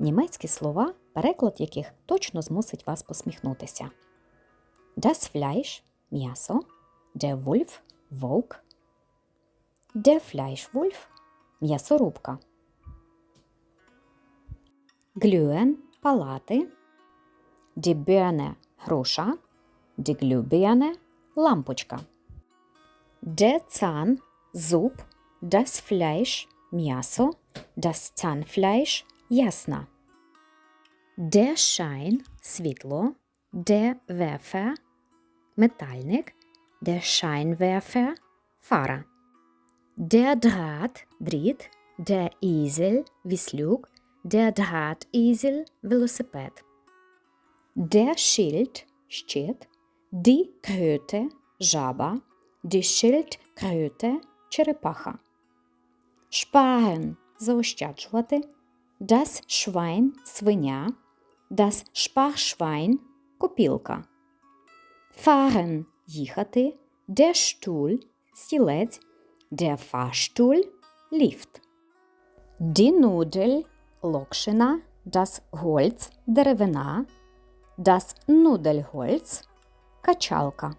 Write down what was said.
Німецькі слова, переклад яких точно змусить вас посміхнутися. Das Fleisch – м'ясо, der Wolf – вовк, der Fleischwolf – м'ясорубка. Glühen – палати, die Birne – груша, die Glühbirne – лампочка. Der Zahn – зуб, das Fleisch – м'ясо, das Zahnfleisch – ясна. Der Schein – світло, der Werfer – метальник, der Scheinwerfer – фара. Der Draht – дріт, der Esel – віслюк, der Drahtesel – велосипед. Der Schild – щит, die Kröte – жаба, die Schildkröte – черепаха. Sparen – заощаджувати, das Schwein – свиня, das Sparschwein – копілка. Fahren – їхати, der Stuhl – стілець, der Fahrstuhl – ліфт. Die Nudel – локшина, das Holz – деревина, das Nudelholz – качалка.